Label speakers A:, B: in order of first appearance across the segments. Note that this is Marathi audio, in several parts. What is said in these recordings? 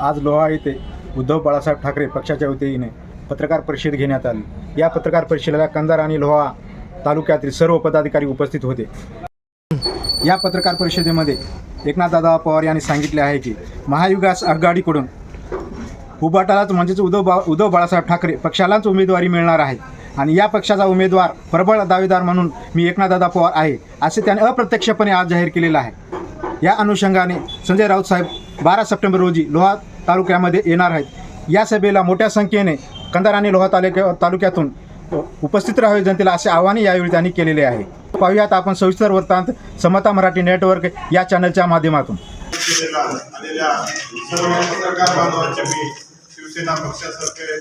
A: आज लोहा येथे उद्धव बाळासाहेब ठाकरे पक्षाच्या वतीने पत्रकार परिषद घेण्यात आली. या पत्रकार परिषदेला कंधार आणि लोहा तालुक्यातील सर्व पदाधिकारी उपस्थित होते. या पत्रकार परिषदेमध्ये एकनाथदादा पवार यांनी सांगितले आहे की महायुगास आघाडीकडून उबाटालाच म्हणजेच उद्धव बा उद्धव बाळासाहेब ठाकरे पक्षालाच उमेदवारी मिळणार आहे. आणि या पक्षाचा उमेदवार प्रबळ दावेदार म्हणून मी एकनाथदादा पवार आहे असे त्याने अप्रत्यक्षपणे आज जाहीर केलेलं आहे. या अनुषंगाने संजय राऊत साहेब बारा सप्टेंबर रोजी लोहा तालुक्यामध्ये येणार आहेत. या सभेला मोठ्या संख्येने कंधार आणि लोहा तालुक्या तालुक्यातून उपस्थित राहावे जनतेला असे आवाहन यावेळी त्यांनी केलेले आहे. पाहूयात आपण सविस्तर वृत्तांत समता मराठी नेटवर्क या चॅनलच्या माध्यमातून.
B: आलेल्या सर्व पत्रकार बांधवांचे मी शिवसेना पक्षातर्फे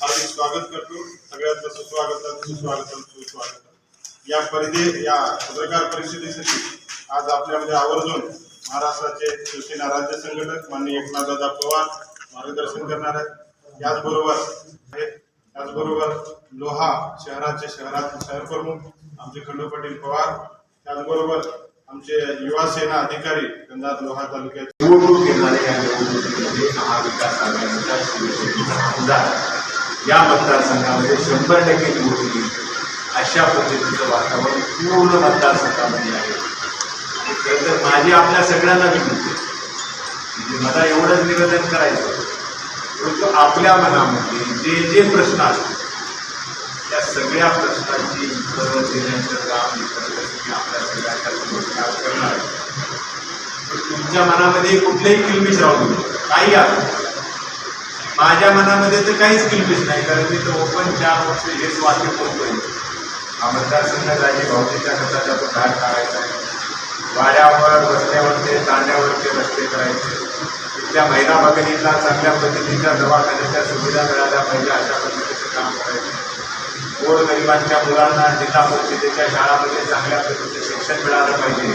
B: हार्दिक स्वागत करतो. सगळ्यांचं सुस्वागत सुस्वागत सुस्वागत या परिधे या पत्रकार परिषदेसाठी आज आपल्यामध्ये आवर्जून महाराष्ट्राचे शिवसेना राज्य संघटक माननीय एकनाथदादा पवार मार्गदर्शन करणार आहेत. याचबरोबर त्याचबरोबर लोहा शहराचे शहरात शहर प्रमुख आमचे खंडू पाटील पवार त्याचबरोबर आमचे युवा सेना अधिकारी कंधार लोहा तालुक्याचे
C: निवडणूक घेणारे या निवडणुकीमध्ये महाविकास आघाडीचा शिवसेनेचा आमदार. या मतदारसंघामध्ये शंभर टक्के निवडून अशा पद्धतीचं वातावरण पूर्ण मतदारसंघामध्ये आहे. माझी आपल्या सगळ्यांना विनंती म्हणजे मला एवढंच निवेदन करायचं परंतु आपल्या मनामध्ये जे जे प्रश्न असतील त्या सगळ्या प्रश्नांची उत्तरं देण्याचं काम मी आपल्या सगळ्यांच्या समोर आज करणार तुमच्या मनामध्ये कुठलेही किलबिश राहू काही असो माझ्या मनामध्ये तर काहीच किलबिश नाही कारण मी तर ओपन चार वर्ष हेच वाक्य बोलतोय. हा मतदारसंघ राजे भावतीच्या कथाचा तो घाट काढायचा आहे. वाड्यावर रस्त्यावरचे तांड्यावरचे रस्ते करायचे. तिथल्या महिला भगिनींना चांगल्या पद्धतीच्या दवाखान्याच्या सुविधा मिळाल्या पाहिजे अशा पद्धतीचं काम करायचं. गोरगरिबांच्या मुलांना जिल्हा परिषदेच्या शाळामध्ये चांगल्या पद्धतीचं शिक्षण मिळालं पाहिजे.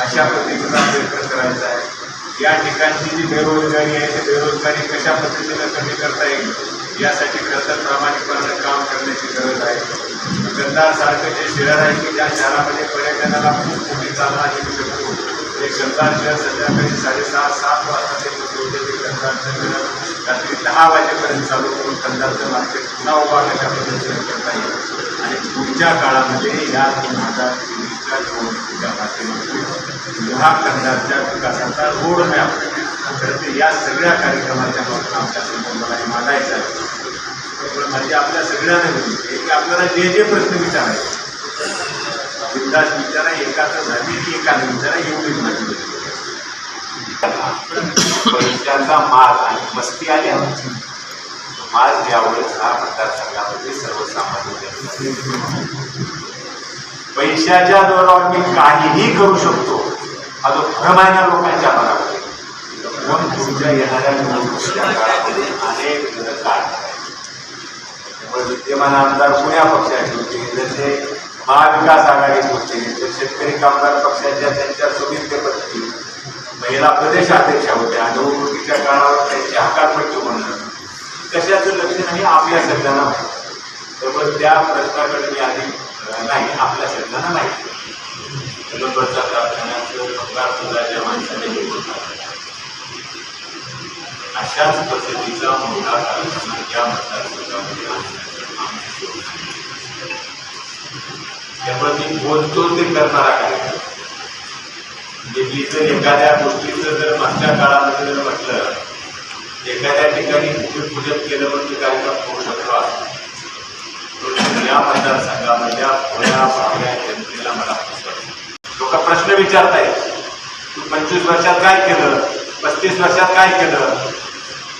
C: अशा पद्धतीचा प्रयत्न करायचा आहे. या ठिकाणची जी बेरोजगारी आहे ती बेरोजगारी कशा पद्धतीनं कमी करता येईल यासाठी खरं तर प्रामाणिकपणे काम करण्याची गरज आहे. गंधारसारखं जे शहर आहे की ज्या शहरामध्ये पर्यटनाला खूप मोठी चालना देऊ शकतो. ते गंधार शहर संध्याकाळी साडेसहा सात वाजता ते होते ते गंधारचं शहर रात्री दहा वाजेपर्यंत चालू करून गंधारचं मार्केट पुन्हा उभा कशा पद्धतीने करता येईल. आणि पुढच्या काळामध्ये या दोन हजार तेवीसच्या निवडणुकीच्या माध्यमातून लोहा कंधारच्या विकासाचा रोड मॅप खरं तर या सगळ्या कार्यक्रमाच्या बाबतीत आमच्यासमोर मला हे मांडायचं आहे. म्हणजे आपल्या सगळ्यांना मिळते की आपल्याला जे जे प्रश्न विचारायचे बिंदास विचारा एकाचं झाली की एकाने विचारा एवढीच माहिती विनंती आहे. माल आणि मस्ती आल्या माल ज्यावेळेस हा मतदारसंघामध्ये सर्वसामान्य पैशाच्या जोरावर मी काहीही करू शकतो हा जो भ्रम आहे ना लोकांच्या मनामध्ये भ्रम तुमच्या येणाऱ्या काळामध्ये अनेक काढणार आहेत. विद्यमान आमदार कुण्या पक्षाचे होते. जसे महाविकास आघाडीत होते. तर शेतकरी कामगार पक्षाच्या त्यांच्या सुविधेपैकी महिला प्रदेशाध्यक्षा होत्या. निवडणुकीच्या काळावर त्यांची हकालपट्टी म्हणणं कशाचं लक्ष नाही आपल्या सगळ्यांना माहिती. त्यामुळे त्या प्रश्नाकडे मी आधी नाही आपल्या सगळ्यांना माहिती. नंबरचा कारखान्याचं माणसाने अशाच पद्धतीचा मोठा कारखाना या मतदारसंघामध्ये त्यामुळे मी बोलतो ते करणारा कार्यक्रम म्हणजे जर एखाद्या गोष्टीचं जर मागच्या काळामध्ये जर म्हटलं एखाद्या ठिकाणी भूमी पूजन केलं पण ते कार्यक्रम होऊ शकतो परंतु या मतदारसंघामधल्या थोड्या भावल्या जनतेला मला लोक प्रश्न विचारतायत तू पंचवीस वर्षात काय केलं पस्तीस वर्षात काय केलं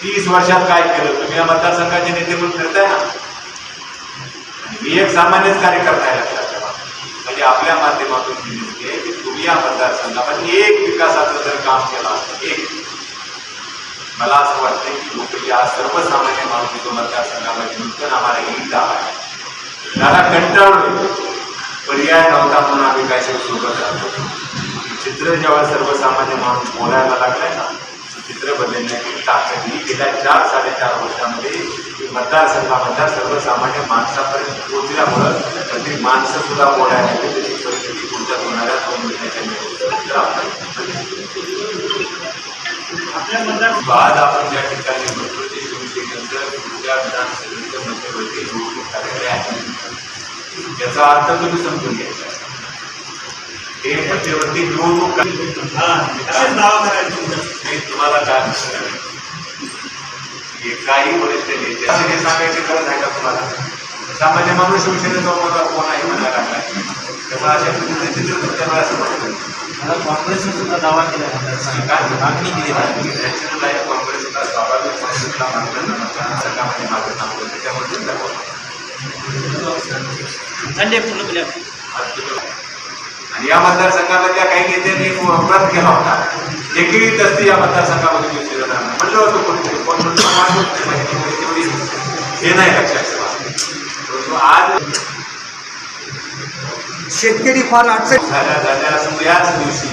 C: तीस वर्षात काय केलं? तुम्ही या मतदारसंघाचे ना? एक सामान्यच कार्यकर्ता आहे लक्षात ठेवा की तुम्ही एक विकासाचं जर काम असतं, एक. मला असं वाटतं की लोक या सर्वसामान्य नूतन सोबत चित्र जेव्हा सर्वसामान्य माणूस बोलायला ना चित्र बदलण्याची चाचणी गेल्या चार साडेचार वर्षामध्ये मतदारसंघामधल्या सर्वसामान्य माणसापर्यंत पोहोचल्यामुळं कधी माणसं सुद्धा बोलायला त्याची परिस्थिती पुढच्या होणाऱ्या दोन महिन्याच्या निवडणुकीत आज आपण ज्या ठिकाणी म्हणतो ते शिवसेनेचं उद्या विधानसभेचं मध्यवर्ती निवडणूक कार्यालय आहे. याचा अर्थ तुम्ही समजून घ्यायचा हे मध्यवर्ती निवडणूक नाव करायचं मी तुम्हाला काय? हे काही वरिष्ठ नेते असे हे सांगायची गरज आहे का तुम्हाला? सामान्य माणूस शिवसेनेचा उमेदवार कोण आहे म्हणायला लागलाय तेव्हा अशा चित्र तुमच्या मला
D: मला काँग्रेसने सुद्धा दावा केला आहे मागणी केली
C: नॅचरल आहे काँग्रेसला स्वाभाविक काँग्रेसला मागणं मतदारसंघामध्ये माझं होतं त्याच्यामध्ये
D: पूर्ण केल्या
C: आणि या मतदारसंघामधल्या काही नेत्यांनी व्रत केला होता. एकही दस्ती या मतदारसंघामध्ये दिवशी जाणार नाही. म्हणलं होतं कोणतरी कोण म्हणतो मान्य होत नाही. माहिती तेवढी हे नाही। लक्षात ठेवा परंतु आज
E: शेतकरी फार अडचण
C: झाल्या झाल्या असं याच दिवशी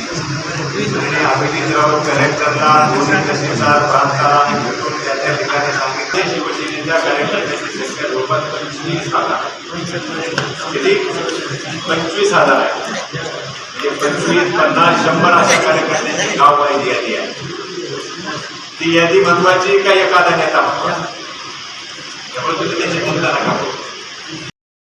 C: आणि अभिजितराव कलेक्टरला दोन्ही तहसीलदार प्रांताला भेटून त्या त्या ठिकाणी सांगितले शिवसेनेच्या कार्यकर्त्यांची संख्या जवळपास पंचवीस हजार। किती पंचवीस हजार आहे म्हणजे पंचवीस पन्नास शंभर अशा कार्यकर्त्यांची गाववाईज यादी आहे ती यादी महत्वाची का एखादा नेता महत्त्वाचा त्यामुळे तुम्ही त्याची चिंता नका करू.